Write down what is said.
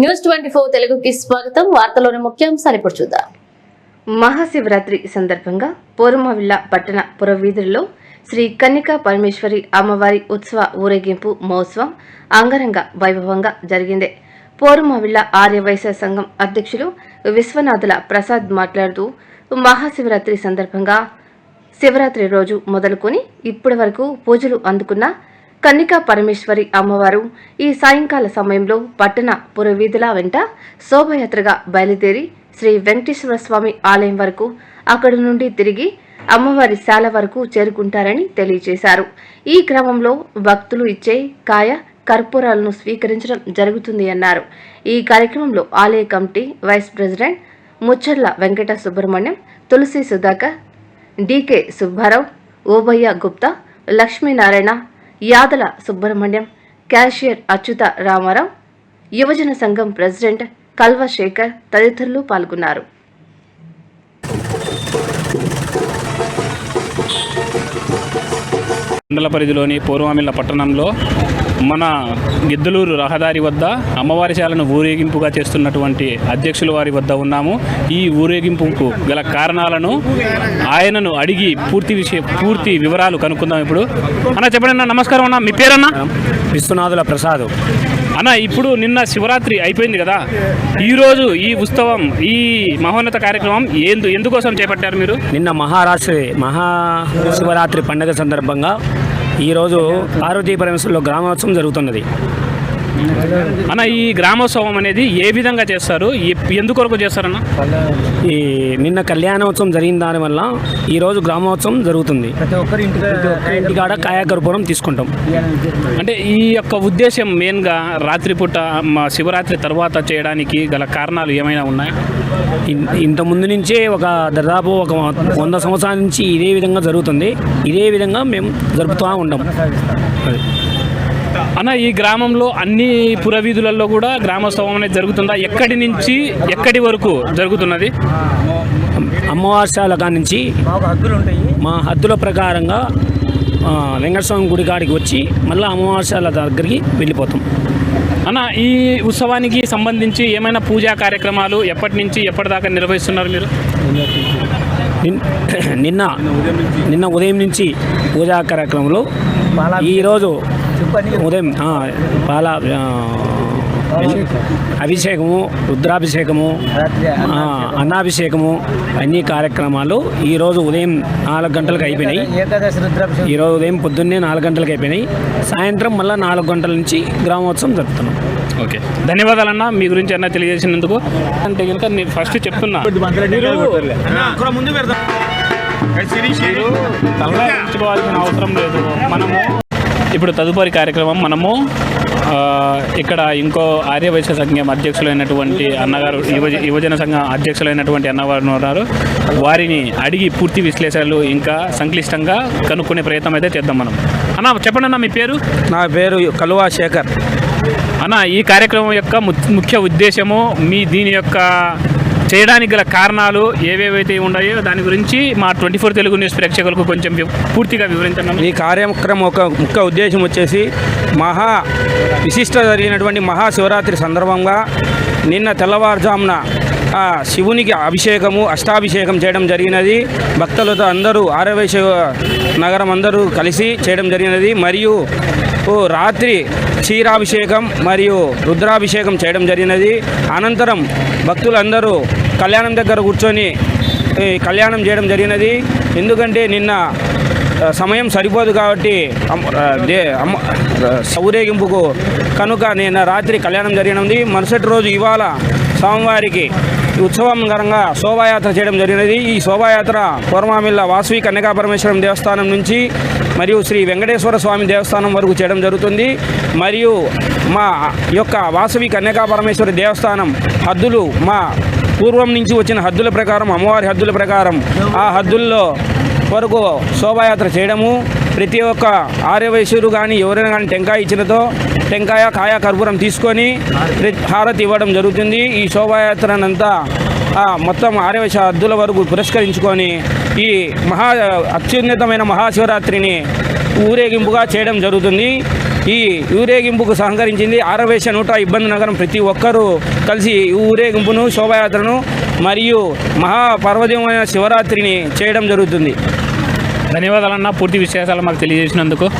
News twenty four తెలుగుకి స్వాగతం. వార్తలోని ముఖ్యాంశాలు ఇప్పుడు చూద్దాం. మహాశివరాత్రి సందర్భంగా పోరుమవిల్ల పట్టణ పురవీధుల్లో శ్రీ కన్నికా పరమేశ్వరి అమ్మవారి ఉత్సవ ఊరేగింపు మహోత్సవం అంగరంగ వైభవంగా జరిగింది. పోరుమవిల్ల ఆర్యవైశ్య సంఘం అధ్యక్షులు విశ్వనాథుల ప్రసాద్ మాట్లాడుతూ మహాశివరాత్రి సందర్భంగా శివరాత్రి రోజు మొదలుకొని ఇప్పటి వరకు పూజలు అందుకున్న కన్నికా పరమేశ్వరి అమ్మవారు ఈ సాయంకాల సమయంలో పట్టణ పురవీధుల వెంట శోభయాత్రగా బయలుదేరి శ్రీ వెంకటేశ్వర స్వామి ఆలయం వరకు అక్కడి నుండి తిరిగి అమ్మవారి శాల వరకు చేరుకుంటారని తెలియజేశారు. ఈ క్రమంలో భక్తులు ఇచ్చే కాయ కర్పూరాలను స్వీకరించడం జరుగుతుంది అన్నారు. ఈ కార్యక్రమంలో ఆలయ committee vice president Mucharla Venkata Subrahmanyam Tulasi Sudhakar DK Subbarao Obayya Gupta Lakshminarayana Yadala Subrahmanyam cashier Achyuta Ramarao యువజన సంఘం ప్రెసిడెంట్ కల్వ శేఖర్ తదితరులు పాల్గొన్నారు. మండల పరిధిలోని పూర్వమిల్ల పట్టణంలో మన గిద్దలూరు రహదారి వద్ద అమ్మవారి శాలను ఊరేగింపుగా చేస్తున్నటువంటి అధ్యక్షుల వారి వద్ద ఉన్నాము. ఈ ఊరేగింపుకు గల కారణాలను ఆయనను అడిగి పూర్తి విషయ పూర్తి వివరాలు కనుక్కుందాం ఇప్పుడు. అన్న చెప్పండి అన్న నమస్కారం అన్న. మీ పేరన్నా? విశ్వనాథుల ప్రసాద్. అన్న ఇప్పుడు నిన్న శివరాత్రి అయిపోయింది కదా. ఈరోజు ఈ ఉత్సవం ఈ మహోన్నత కార్యక్రమం ఎందు ఎందుకోసం చేపట్టారు మీరు? నిన్న మహారాష్ట్ర మహాశివరాత్రి పండుగ సందర్భంగా ఈరోజు ఆరోగ్య పరమేశ్వరంలో గ్రామోత్సవం జరుగుతున్నది. అన్న ఈ గ్రామోత్సవం అనేది ఏ విధంగా చేస్తారు? ఎందుకొరకు చేస్తారన్న? ఈ నిన్న కళ్యాణోత్సవం జరిగిన దానివల్ల ఈరోజు గ్రామోత్సవం జరుగుతుంది. ఇంటికాడ కాయకర్పూరం తీసుకుంటాం. అంటే ఈ యొక్క ఉద్దేశం మెయిన్గా రాత్రిపూట మా శివరాత్రి తర్వాత చేయడానికి గల కారణాలు ఏమైనా ఉన్నాయా? ఇంత ముందు నుంచే ఒక దాదాపు ఒక వంద సంవత్సరాల నుంచి ఇదే విధంగా జరుగుతుంది. ఇదే విధంగా మేము జరుపుతూ ఉంటాం. అది. అన్న ఈ గ్రామంలో అన్ని పురవీధులలో కూడా గ్రామోత్సవం అనేది జరుగుతుందా? ఎక్కడి నుంచి ఎక్కడి వరకు జరుగుతున్నది? అమ్మవాసాల కాడి నుంచి మా హద్దుల ప్రకారంగా వెంకటస్వామి గుడి కాడికి వచ్చి మళ్ళీ అమ్మవాసాల దగ్గరికి వెళ్ళిపోతాం. అన్న ఈ ఉత్సవానికి సంబంధించి ఏమైనా పూజా కార్యక్రమాలు ఎప్పటి నుంచి ఎప్పటిదాకా నిర్వహిస్తున్నారు మీరు? నిన్- నిన్న నిన్న ఉదయం నుంచి పూజా కార్యక్రమంలో ఈరోజు ఉదయం ఆ, పాల అభిషేకము రుద్రాభిషేకము అన్నాభిషేకము అన్ని కార్యక్రమాలు ఈరోజు ఉదయం నాలుగు గంటలకు అయిపోయినాయి. ఈరోజు ఉదయం పొద్దున్నే నాలుగు గంటలకు అయిపోయినాయి. సాయంత్రం మళ్ళీ నాలుగు గంటల నుంచి గ్రామోత్సవం జరుపుతున్నాం. ఓకే. ధన్యవాదాలన్న మీ గురించి అన్న తెలియజేసినందుకు. అంటే కనుక నేను ఫస్ట్ చెప్తున్నా. మీరు తలదించుకోవాల్సిన అవసరం లేదు. మనము ఇప్పుడు తదుపరి కార్యక్రమం మనము ఇక్కడ ఇంకో ఆర్యవైశ్య సంఘం అధ్యక్షులైనటువంటి అన్నగారు యువజ యువజన సంఘం అధ్యక్షులైనటువంటి అన్నగారు ఉన్నారు. వారిని అడిగి పూర్తి విశ్లేషణలు ఇంకా సంక్లిష్టంగా కనుక్కునే ప్రయత్నం అయితే చేద్దాం మనం. అన్న చెప్పండి అన్న మీ పేరు? నా పేరు కలువా శేఖర్. అన్న ఈ కార్యక్రమం యొక్క ము- ముఖ్య ఉద్దేశము మీ దీని యొక్క చేయడానికి గల కారణాలు ఏవేవైతే ఉన్నాయో దాని గురించి మా ట్వంటీ ఫోర్ తెలుగు న్యూస్ ప్రేక్షకులకు కొంచెం పూర్తిగా వివరించండి ఈ కార్యక్రమం ఒక ముఖ్య ఉద్దేశం వచ్చేసి మహా విశిష్ట జరిగినటువంటి మహాశివరాత్రి సందర్భంగా నిన్న తెల్లవారుజామున శివునికి అభిషేకము అష్టాభిషేకం చేయడం జరిగినది. భక్తులతో అందరూ ఆరవేశ నగరం అందరూ కలిసి చేయడం జరిగినది. మరియు రాత్రి క్షీరాభిషేకం మరియు రుద్రాభిషేకం చేయడం జరిగినది. అనంతరం భక్తులందరూ కళ్యాణం దగ్గర కూర్చొని కళ్యాణం చేయడం జరిగినది. ఎందుకంటే నిన్న సమయం సరిపోదు కాబట్టి సౌరేగింపుకు ఊరేగింపుకు కనుక నిన్న రాత్రి కళ్యాణం జరిగినది. మరుసటి రోజు ఇవాళ స్వామివారికి ఈ శోభాయాత్ర చేయడం జరిగినది. ఈ శోభాయాత్ర పూర్వమిల్ల వాసవి కన్యకాపరమేశ్వరం దేవస్థానం నుంచి మరియు శ్రీ వెంకటేశ్వర స్వామి దేవస్థానం వరకు చేయడం జరుగుతుంది. మరియు మా యొక్క వాసవి కన్యకాపరమేశ్వర దేవస్థానం హద్దులు మా పూర్వం నుంచి వచ్చిన హద్దుల ప్రకారం అమ్మవారి హద్దుల ప్రకారం ఆ హద్దుల్లో వరకు శోభాయాత్ర చేయడము. ప్రతి ఒక్క ఆర్యవైశ్యులు కానీ ఎవరైనా కానీ టెంకాయ ఇచ్చినతో టెంకాయ కాయ కర్పూరం తీసుకొని హారతి ఇవ్వడం జరుగుతుంది. ఈ శోభాయాత్రనంతా ఆ, మొత్తం ఆర్యవైశ్య అద్దుల వరకు పురస్కరించుకొని ఈ మహా అత్యున్నతమైన మహాశివరాత్రిని ఊరేగింపుగా చేయడం జరుగుతుంది. ఈ ఊరేగింపుకు సహకరించింది ఆరవేశ నూట ఇబ్బంది నగరం ప్రతి ఒక్కరూ కలిసి ఊరేగింపును శోభయాత్రను మరియు మహాపర్వదమైన శివరాత్రిని చేయడం జరుగుతుంది. ధన్యవాదాలన్న పూర్తి విశేషాలు మాకు తెలియజేసినందుకు.